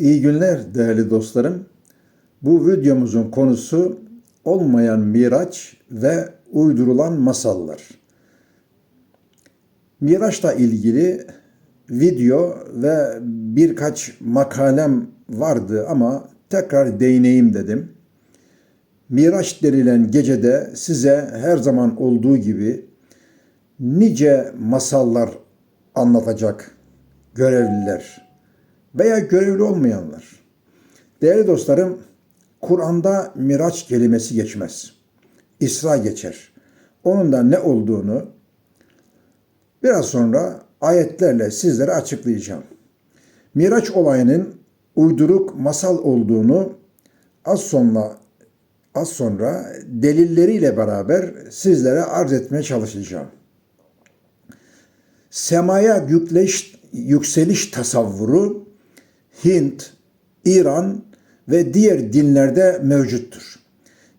İyi günler değerli dostlarım. Bu videomuzun konusu olmayan miraç ve uydurulan masallar. Miraçla ilgili video ve birkaç makalem vardı ama tekrar değineyim dedim. Miraç denilen gecede size her zaman olduğu gibi nice masallar anlatacak görevliler veya görevli olmayanlar. Değerli dostlarım, Kur'an'da miraç kelimesi geçmez. İsra geçer. Onun da ne olduğunu biraz sonra ayetlerle sizlere açıklayacağım. Miraç olayının uyduruk masal olduğunu az sonra az sonra delilleriyle beraber sizlere arz etmeye çalışacağım. Semaya yükleş, yükseliş tasavvuru Hint, İran ve diğer dinlerde mevcuttur.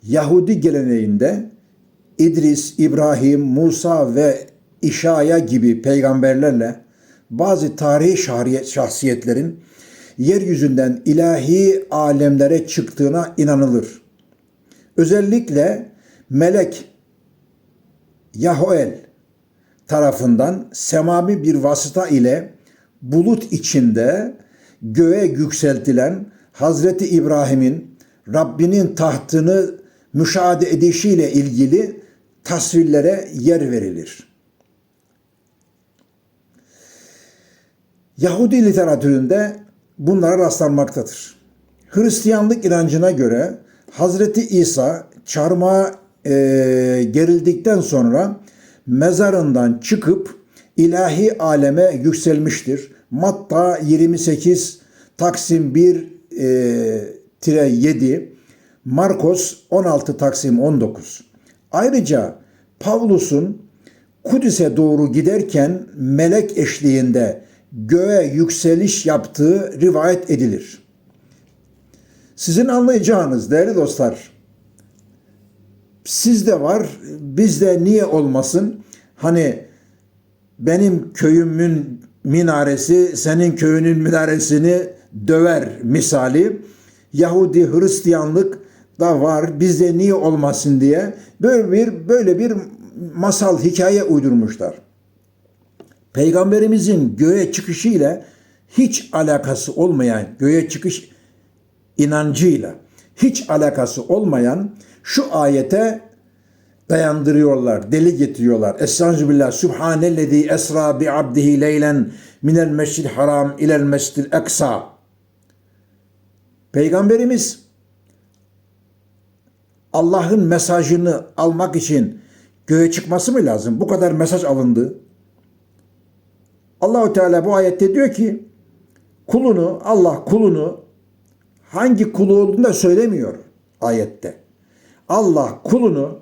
Yahudi geleneğinde İdris, İbrahim, Musa ve İşaya gibi peygamberlerle bazı tarihi şahsiyetlerin yeryüzünden ilahi alemlere çıktığına inanılır. Özellikle melek Yahoel tarafından semami bir vasıta ile bulut içinde göğe yükseltilen Hazreti İbrahim'in Rabbinin tahtını müşahede edişiyle ilgili tasvirlere yer verilir. Yahudi literatüründe bunlara rastlanmaktadır. Hristiyanlık inancına göre Hazreti İsa çarmıha e, gerildikten sonra mezarından çıkıp ilahi aleme yükselmiştir. Matta 28 Taksim 1 e, tire 7 Markos 16 Taksim 19. Ayrıca Pavlus'un Kudüs'e doğru giderken melek eşliğinde göğe yükseliş yaptığı rivayet edilir. Sizin anlayacağınız değerli dostlar, sizde var, bizde niye olmasın? Hani benim köyümün minaresi senin köyünün minaresini döver misali. Yahudi Hristiyanlık da var bizde niye olmasın diye böyle bir böyle bir masal hikaye uydurmuşlar. Peygamberimizin göğe çıkışı ile hiç alakası olmayan göğe çıkış inancıyla hiç alakası olmayan şu ayete dayandırıyorlar, deli getiriyorlar. Estaizu billah. Subhanellezi esra bi abdihi leylen minel mescid haram ilel mescid eksa. Peygamberimiz Allah'ın mesajını almak için göğe çıkması mı lazım? Bu kadar mesaj alındı. Allahu Teala bu ayette diyor ki kulunu Allah kulunu hangi kulu olduğunu da söylemiyor ayette. Allah kulunu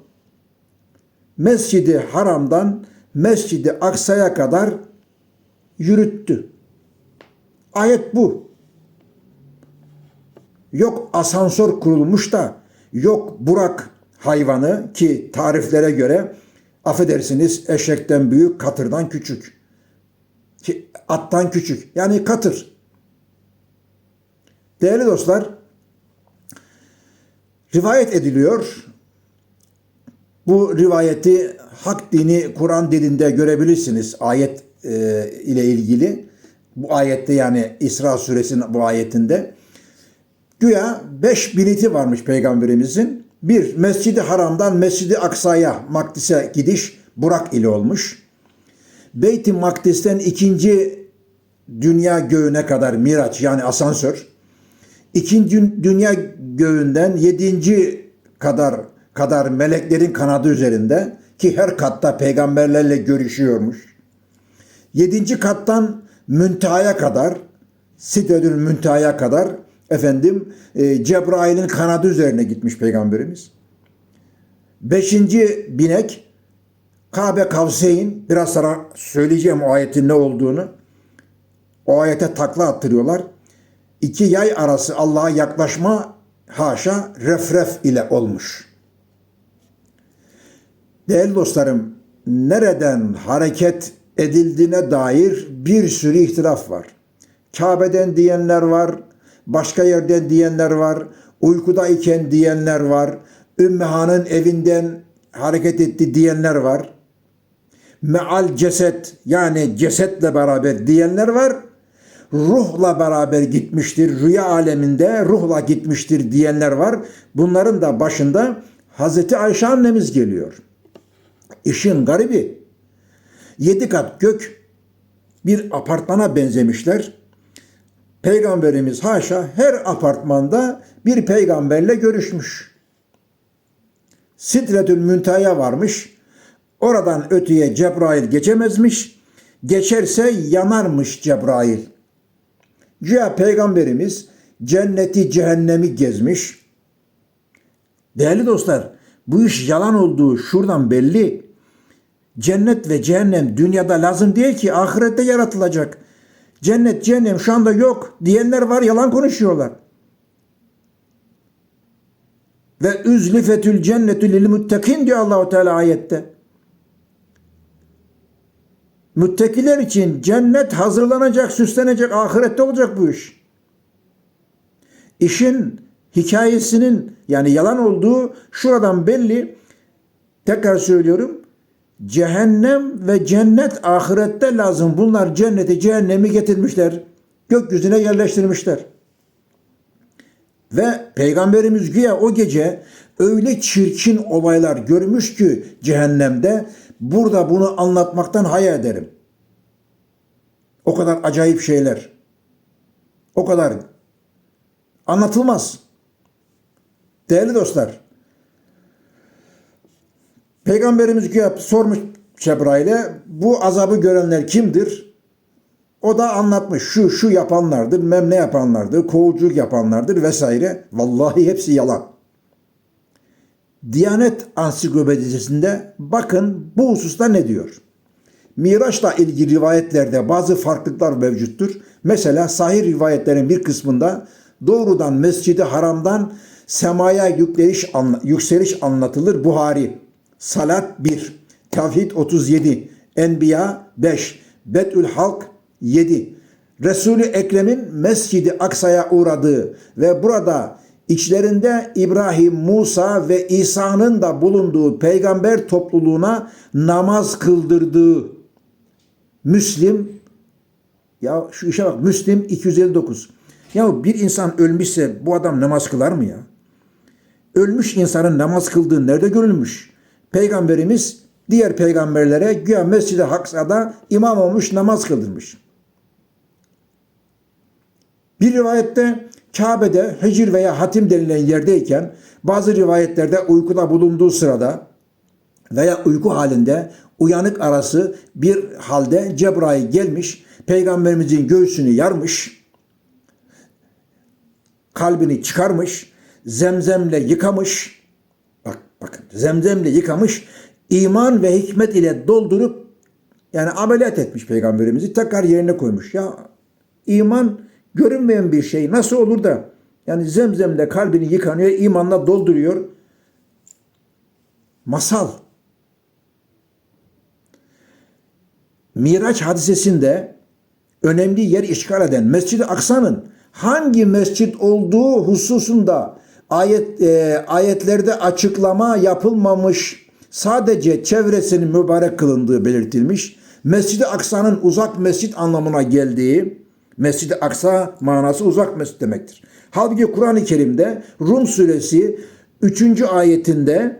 Mescidi Haram'dan Mescidi Aksa'ya kadar yürüttü. Ayet bu. Yok asansör kurulmuş da yok Burak hayvanı ki tariflere göre affedersiniz eşekten büyük katırdan küçük. Ki attan küçük. Yani katır. Değerli dostlar rivayet ediliyor bu rivayeti hak dini Kur'an dilinde görebilirsiniz ayet e, ile ilgili. Bu ayette yani İsra suresinin bu ayetinde. Güya beş bileti varmış peygamberimizin. Bir, Mescidi Haram'dan Mescidi Aksa'ya, Makdis'e gidiş Burak ile olmuş. Beyt-i Makdis'ten ikinci dünya göğüne kadar miraç yani asansör. İkinci dünya göğünden yedinci kadar kadar meleklerin kanadı üzerinde ki her katta peygamberlerle görüşüyormuş. Yedinci kattan müntehaya kadar, Sidredül müntehaya kadar efendim e, Cebrail'in kanadı üzerine gitmiş peygamberimiz. Beşinci binek Kabe Kavseyn biraz sonra söyleyeceğim o ayetin ne olduğunu. O ayete takla attırıyorlar. İki yay arası Allah'a yaklaşma haşa refref ile olmuş.'' Değerli dostlarım, nereden hareket edildiğine dair bir sürü ihtilaf var. Kabe'den diyenler var, başka yerden diyenler var. Uykudayken diyenler var. Ümmühan'ın evinden hareket etti diyenler var. Meal ceset yani cesetle beraber diyenler var. Ruhla beraber gitmiştir. Rüya aleminde ruhla gitmiştir diyenler var. Bunların da başında Hazreti Ayşe annemiz geliyor. İşin garibi yedi kat gök bir apartmana benzemişler. Peygamberimiz haşa her apartmanda bir peygamberle görüşmüş. Sidretül Müntaha'ya varmış. Oradan öteye Cebrail geçemezmiş. Geçerse yanarmış Cebrail. Güya peygamberimiz cenneti cehennemi gezmiş. Değerli dostlar bu iş yalan olduğu şuradan belli. Cennet ve cehennem dünyada lazım değil ki ahirette yaratılacak. Cennet cehennem şu anda yok diyenler var yalan konuşuyorlar. Ve üzlifetül cennetü lil muttakin diyor Allahu Teala ayette. Müttakiler için cennet hazırlanacak, süslenecek, ahirette olacak bu iş. İşin hikayesinin yani yalan olduğu şuradan belli. Tekrar söylüyorum. Cehennem ve cennet ahirette lazım. Bunlar cenneti, cehennemi getirmişler. Gökyüzüne yerleştirmişler. Ve Peygamberimiz güya o gece öyle çirkin olaylar görmüş ki cehennemde burada bunu anlatmaktan hayal ederim. O kadar acayip şeyler. O kadar anlatılmaz. Değerli dostlar, Peygamberimiz güya sormuş Cebrail'e bu azabı görenler kimdir? O da anlatmış şu şu yapanlardır, mem ne yapanlardır, kovuculuk yapanlardır vesaire. Vallahi hepsi yalan. Diyanet Ansiklopedisinde bakın bu hususta ne diyor? Miraç'la ilgili rivayetlerde bazı farklılıklar mevcuttur. Mesela sahih rivayetlerin bir kısmında doğrudan Mescid-i Haram'dan semaya yükseliş, yükseliş anlatılır. Buhari, Salat 1, Tevhid 37, Enbiya 5, Betül Halk 7. Resul-i Ekrem'in Mescid-i Aksa'ya uğradığı ve burada içlerinde İbrahim, Musa ve İsa'nın da bulunduğu peygamber topluluğuna namaz kıldırdığı Müslim ya şu işe bak Müslim 259. Ya bir insan ölmüşse bu adam namaz kılar mı ya? Ölmüş insanın namaz kıldığı nerede görülmüş? Peygamberimiz diğer peygamberlere güya Mescid-i Haksa'da imam olmuş namaz kıldırmış. Bir rivayette Kabe'de hicr veya hatim denilen yerdeyken bazı rivayetlerde uykuda bulunduğu sırada veya uyku halinde uyanık arası bir halde Cebrail gelmiş, peygamberimizin göğsünü yarmış, kalbini çıkarmış, zemzemle yıkamış, bak bakın zemzemle yıkamış, iman ve hikmet ile doldurup yani ameliyat etmiş peygamberimizi tekrar yerine koymuş. Ya iman görünmeyen bir şey nasıl olur da yani zemzemle kalbini yıkanıyor, imanla dolduruyor. Masal. Miraç hadisesinde önemli yer işgal eden Mescid-i Aksa'nın hangi mescit olduğu hususunda ayet e, ayetlerde açıklama yapılmamış sadece çevresinin mübarek kılındığı belirtilmiş. Mescid-i Aksa'nın uzak mescit anlamına geldiği Mescid-i Aksa manası uzak mescid demektir. Halbuki Kur'an-ı Kerim'de Rum suresi 3. ayetinde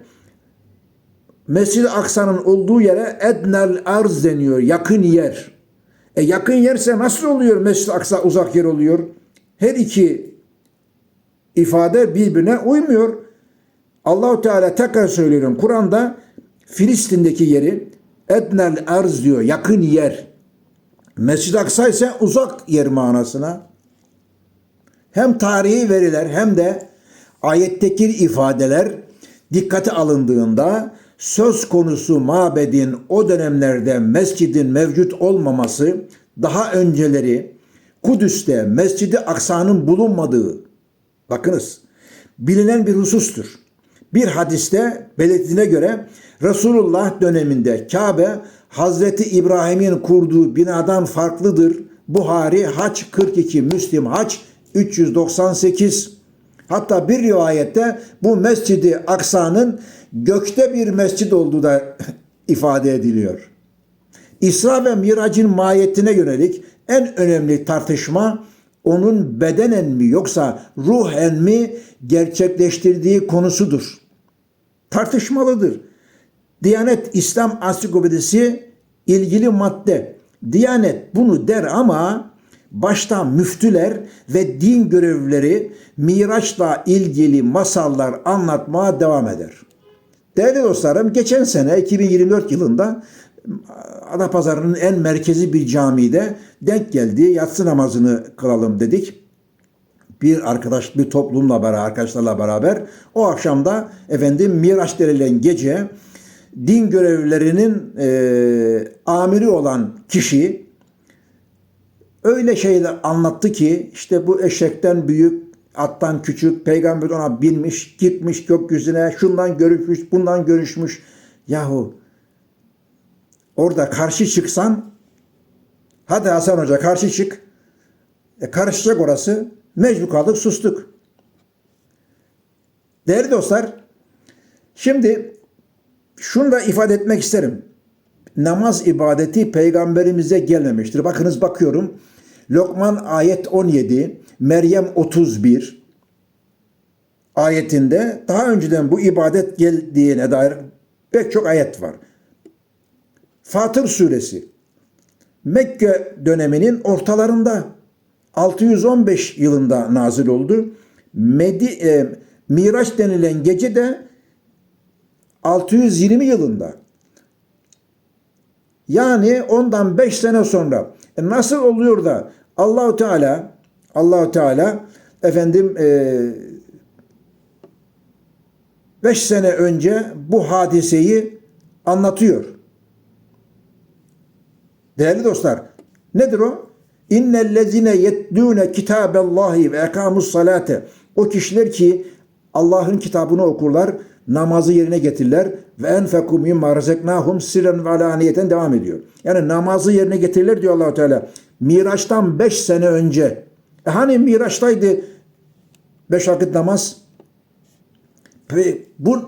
Mescid-i Aksa'nın olduğu yere Ednel Arz deniyor. Yakın yer. E yakın yerse nasıl oluyor Mescid-i Aksa uzak yer oluyor? Her iki ifade birbirine uymuyor. Allahu Teala tekrar söylüyorum. Kur'an'da Filistin'deki yeri Ednel Arz diyor. Yakın yer. Mescid-i Aksa ise uzak yer manasına. Hem tarihi veriler hem de ayetteki ifadeler dikkate alındığında söz konusu mabedin o dönemlerde mescidin mevcut olmaması daha önceleri Kudüs'te Mescid-i Aksa'nın bulunmadığı bakınız bilinen bir husustur. Bir hadiste belirttiğine göre Resulullah döneminde Kabe Hazreti İbrahim'in kurduğu binadan farklıdır. Buhari Haç 42, Müslim Haç 398 hatta bir rivayette bu Mescidi Aksa'nın gökte bir mescid olduğu da ifade ediliyor. İsra ve Mirac'ın mahiyetine yönelik en önemli tartışma onun bedenen mi yoksa ruhen mi gerçekleştirdiği konusudur. Tartışmalıdır. Diyanet İslam Ansiklopedisi ilgili madde. Diyanet bunu der ama başta müftüler ve din görevlileri Miraç'la ilgili masallar anlatmaya devam eder. Değerli dostlarım geçen sene 2024 yılında Adapazarı'nın en merkezi bir camide denk geldi. Yatsı namazını kılalım dedik. Bir arkadaş, bir toplumla beraber, arkadaşlarla beraber o akşamda efendim Miraç denilen gece din görevlilerinin e, amiri olan kişi öyle şeyler anlattı ki işte bu eşekten büyük, attan küçük, peygamber ona binmiş, gitmiş gökyüzüne, şundan görüşmüş, bundan görüşmüş. Yahu orada karşı çıksan hadi Hasan Hoca karşı çık. E, karışacak orası. Mecbur kaldık sustuk. Değerli dostlar şimdi şunu da ifade etmek isterim. Namaz ibadeti peygamberimize gelmemiştir. Bakınız bakıyorum. Lokman ayet 17, Meryem 31 ayetinde daha önceden bu ibadet geldiğine dair pek çok ayet var. Fatır suresi Mekke döneminin ortalarında 615 yılında nazil oldu. Medi, e, Miraç denilen gece de 620 yılında. Yani ondan 5 sene sonra e nasıl oluyor da Allahu Teala Allahu Teala efendim 5 e, sene önce bu hadiseyi anlatıyor. Değerli dostlar, nedir o? İnnellezine yetlûne kitâbellâhi ve ekâmus salate. O kişiler ki Allah'ın kitabını okurlar, namazı yerine getirirler ve enfeku mimma razeknahum sirren ve alaniyeten devam ediyor. Yani namazı yerine getirirler diyor Allahu Teala. Miraç'tan 5 sene önce. E hani Miraç'taydı 5 vakit namaz? Ve bu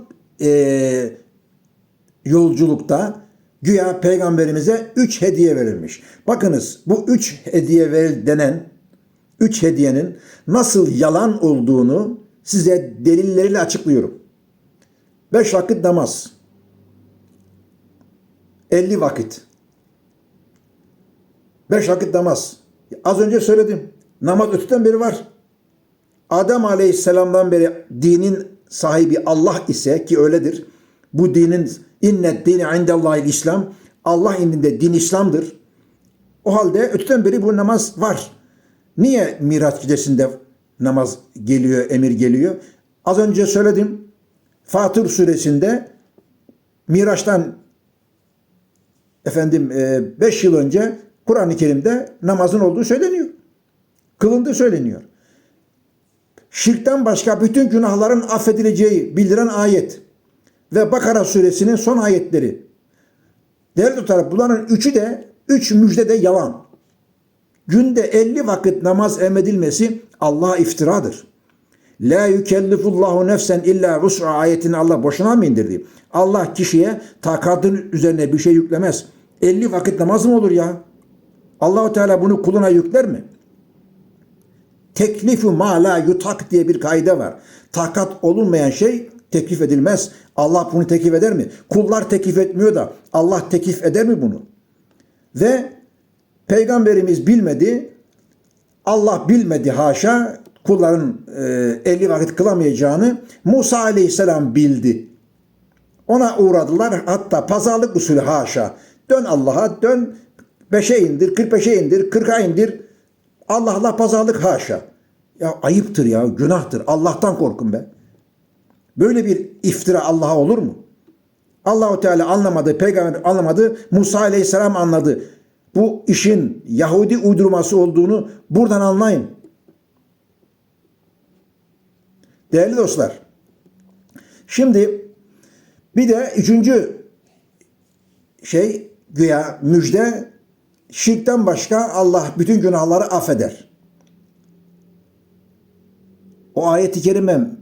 e, yolculukta güya peygamberimize 3 hediye verilmiş. Bakınız bu 3 hediye veril denen 3 hediyenin nasıl yalan olduğunu size delilleriyle açıklıyorum. Beş vakit namaz. 50 vakit. Beş vakit namaz. Az önce söyledim. Namaz öteden beri var. Adem Aleyhisselam'dan beri dinin sahibi Allah ise ki öyledir. Bu dinin innet dini indellahil İslam. Allah indinde din İslam'dır. O halde öteden beri bu namaz var. Niye Miraç gecesinde namaz geliyor, emir geliyor? Az önce söyledim. Fatır suresinde Miraç'tan efendim 5 yıl önce Kur'an-ı Kerim'de namazın olduğu söyleniyor. Kılındığı söyleniyor. Şirkten başka bütün günahların affedileceği bildiren ayet ve Bakara suresinin son ayetleri. Değerli tutarak bunların üçü de üç müjde de yalan. Günde 50 vakit namaz emredilmesi Allah'a iftiradır. La yükellifullahu nefsen illa vus'a ayetini Allah boşuna mı indirdi? Allah kişiye takatın üzerine bir şey yüklemez. 50 vakit namaz mı olur ya? Allahu Teala bunu kuluna yükler mi? Teklifu ma la yutak diye bir kaide var. Takat olunmayan şey teklif edilmez. Allah bunu teklif eder mi? Kullar teklif etmiyor da Allah teklif eder mi bunu? Ve peygamberimiz bilmedi. Allah bilmedi haşa kulların e, 50 vakit kılamayacağını Musa aleyhisselam bildi. Ona uğradılar hatta pazarlık usulü haşa. Dön Allah'a dön 5'e indir 45'e indir 40'a indir. Allah'la pazarlık haşa. Ya ayıptır ya günahtır. Allah'tan korkun be. Böyle bir iftira Allah'a olur mu? Allahu Teala anlamadı, peygamber anlamadı, Musa Aleyhisselam anladı. Bu işin Yahudi uydurması olduğunu buradan anlayın. Değerli dostlar, şimdi bir de üçüncü şey güya müjde şirkten başka Allah bütün günahları affeder. O ayeti kerime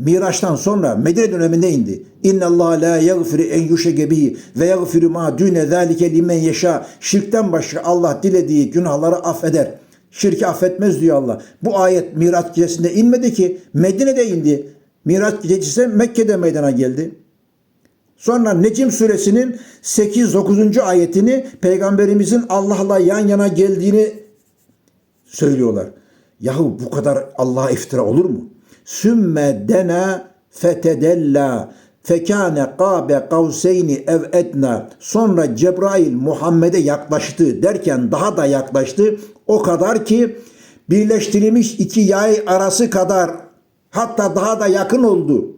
Miraç'tan sonra Medine döneminde indi. İnna Allah la yaghfiru en yuşrike bihi ve yaghfiru ma dune zalike limen yeşa. Şirkten başka Allah dilediği günahları affeder. Şirki affetmez diyor Allah. Bu ayet Miraç gecesinde inmedi ki Medine'de indi. Miraç gecesi Mekke'de meydana geldi. Sonra Necim suresinin 8-9. ayetini peygamberimizin Allah'la yan yana geldiğini söylüyorlar. Yahu bu kadar Allah'a iftira olur mu? Sümme dena fetedella fekane kabe kavseyni ev etna. Sonra Cebrail Muhammed'e yaklaştı derken daha da yaklaştı. O kadar ki birleştirilmiş iki yay arası kadar hatta daha da yakın oldu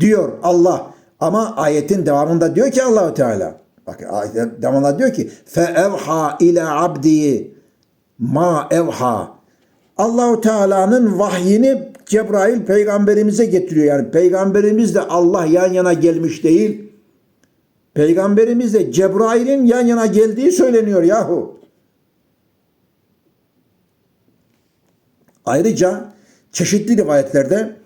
diyor Allah. Ama ayetin devamında diyor ki Allahu Teala. Bak ayetin devamında diyor ki fe evha ile abdi ma evha. Allahu Teala'nın vahyini Cebrail peygamberimize getiriyor. Yani peygamberimizle Allah yan yana gelmiş değil. Peygamberimizle Cebrail'in yan yana geldiği söyleniyor yahu. Ayrıca çeşitli rivayetlerde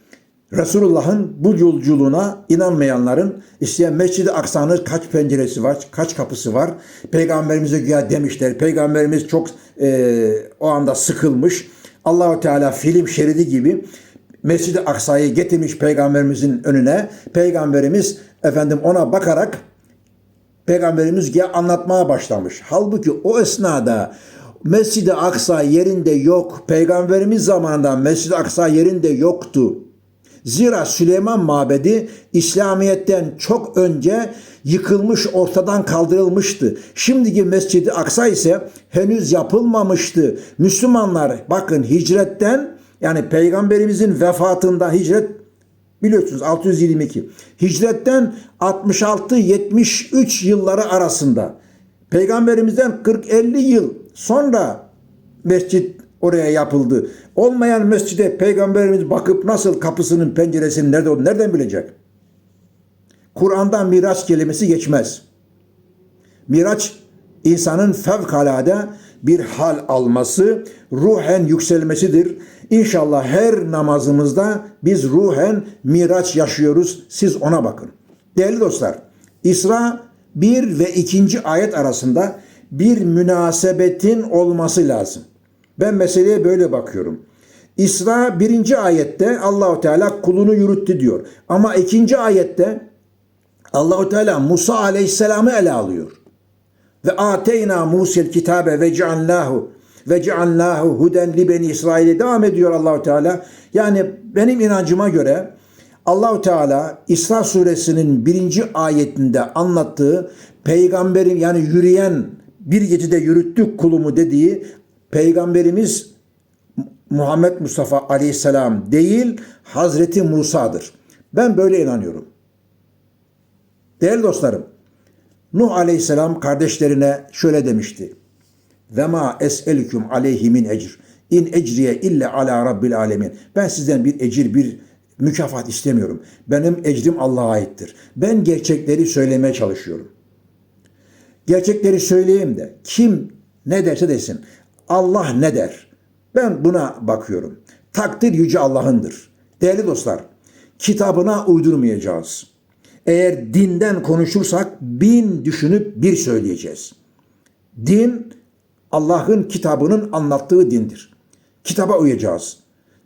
Resulullah'ın bu yolculuğuna inanmayanların işte Mescid-i Aksa'nın kaç penceresi var, kaç kapısı var. Peygamberimize güya demişler. Peygamberimiz çok e, o anda sıkılmış. Allahu Teala film şeridi gibi Mescid-i Aksa'yı getirmiş peygamberimizin önüne. Peygamberimiz efendim ona bakarak Peygamberimiz ya anlatmaya başlamış. Halbuki o esnada Mescid-i Aksa yerinde yok. Peygamberimiz zamanında Mescid-i Aksa yerinde yoktu. Zira Süleyman Mabedi İslamiyet'ten çok önce yıkılmış, ortadan kaldırılmıştı. Şimdiki Mescid-i Aksa ise henüz yapılmamıştı. Müslümanlar bakın hicretten yani peygamberimizin vefatında hicret biliyorsunuz 622. Hicretten 66-73 yılları arasında peygamberimizden 40-50 yıl sonra mescit oraya yapıldı. Olmayan mescide peygamberimiz bakıp nasıl kapısının penceresinin nerede olduğunu nereden bilecek? Kur'an'dan miraç kelimesi geçmez. Miraç insanın fevkalade bir hal alması, ruhen yükselmesidir. İnşallah her namazımızda biz ruhen miraç yaşıyoruz. Siz ona bakın. Değerli dostlar, İsra 1 ve 2. ayet arasında bir münasebetin olması lazım. Ben meseleye böyle bakıyorum. İsra birinci ayette Allahu Teala kulunu yürüttü diyor. Ama ikinci ayette Allahu Teala Musa Aleyhisselam'ı ele alıyor. Ve ateyna Musa'l kitabe ve cealnahu ve cealnahu huden li beni İsrail'e devam ediyor Allahu Teala. Yani benim inancıma göre Allahu Teala İsra suresinin birinci ayetinde anlattığı peygamberin yani yürüyen bir gecede yürüttük kulumu dediği peygamberimiz Muhammed Mustafa Aleyhisselam değil Hazreti Musa'dır. Ben böyle inanıyorum. Değerli dostlarım, Nuh Aleyhisselam kardeşlerine şöyle demişti. Ve ma es'elüküm aleyhi min ecr. İn ecriye ille ala rabbil alemin. Ben sizden bir ecir, bir mükafat istemiyorum. Benim ecrim Allah'a aittir. Ben gerçekleri söylemeye çalışıyorum. Gerçekleri söyleyeyim de kim ne derse desin. Allah ne der? Ben buna bakıyorum. Takdir yüce Allah'ındır. Değerli dostlar, kitabına uydurmayacağız. Eğer dinden konuşursak bin düşünüp bir söyleyeceğiz. Din Allah'ın kitabının anlattığı dindir. Kitaba uyacağız.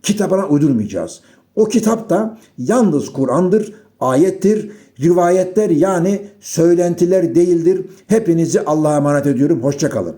Kitabına uydurmayacağız. O kitap da yalnız Kur'an'dır, ayettir, rivayetler yani söylentiler değildir. Hepinizi Allah'a emanet ediyorum. Hoşçakalın.